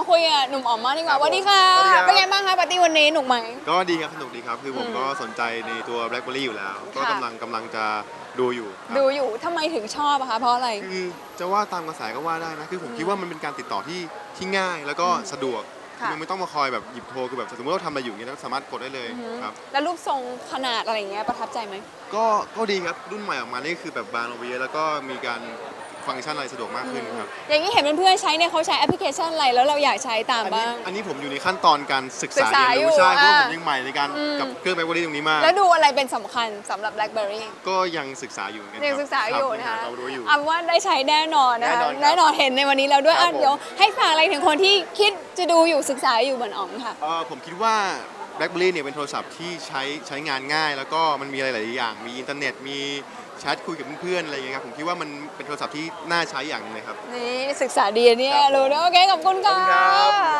มาคุยกับหนุ่มอ๋อมมากดีกว่าครับสวัสดีค่ะ สวัสดีครับ เป็นไงบ้างคะปาร์ตี้วันนี้หนุกไหม ก็ดีครับสนุกดีครับ คือผมอืมก็สนใจในตัว BlackBerry อยู่แล้ว ก็ค่ะ กำลังกำลังจะดูอยู่ครับดูอยู่ทำไมถึงชอบอะคะ เพราะอะไร คือจะว่าตามกระแสก็ว่าได้นะ คือผมคิดว่ามันเป็นการติดต่อที่ที่ง่ายแล้วก็สะดวกค่ะคือมันไม่ต้องมาคอยแบบหยิบโทรคือแบบสมมติว่าเราทำอะไรอยู่อย่างเงี้ยเราสามารถกดได้เลยอือหือครับ แล้วรูปทรงขนาดอะไรอย่างเงี้ยประทับใจไหม ก็ก็ดีครับรุ่นใหม่ออกมานี่คือแบบบางลงไปเยอะแล้วก็มีการ ฟังก์ชันอะไรสะดวกมากขึ้นครับอย่างนี้เห็นเพื่อนๆใช้เนี่ยเขาใช้แอปพลิเคชันอะไรแล้วเราอยากใช้ตามอันนี้บ้าง อันนี้ผมอยู่ในขั้นตอนการศึกศึษากษาเรียนรู้อยู่ใช่เพราะว่าอ่า ผมยังใหม่ในการอืมกับเครื่อง BlackBerry ตรงนี้มาก แล้วดูอะไรเป็นสำคัญสำหรับ BlackBerry ก็ยังศึกษาอยู่เหมือนกันยังครับศึกษาอยู่รับนะคะเรารู้อยู่อำว่าได้ใช้แน่นอนนะคะแน่นอนครับแน่นอนเห็นในวันนี้แล้วด้วยครัอะบผม เดี๋ยวให้ฝากอะไรถึงคนที่คิดจะดูอยู่ศึกษาอยู่เหมือนอ๋อมค่ะ เอ่อผมคิดว่า BlackBerry เนี่ยเป็นโทรศัพท์ที่ใช้ใช้งานง่าย แล้วก็มันมีอะไรหลาย ๆ อย่าง มีอินเทอร์เน็ต มี แชทคุยกับเพื่อนๆอะไรอย่างเงี้ยครับผมคิดว่ามันเป็นโทรศัพท์ที่น่าใช้อย่างหนึงเลยครับ นี่ศึกษาดีเนี่ยครับผมรู้นะโอเคขอบคุณค่ะ ขอบคุณครับ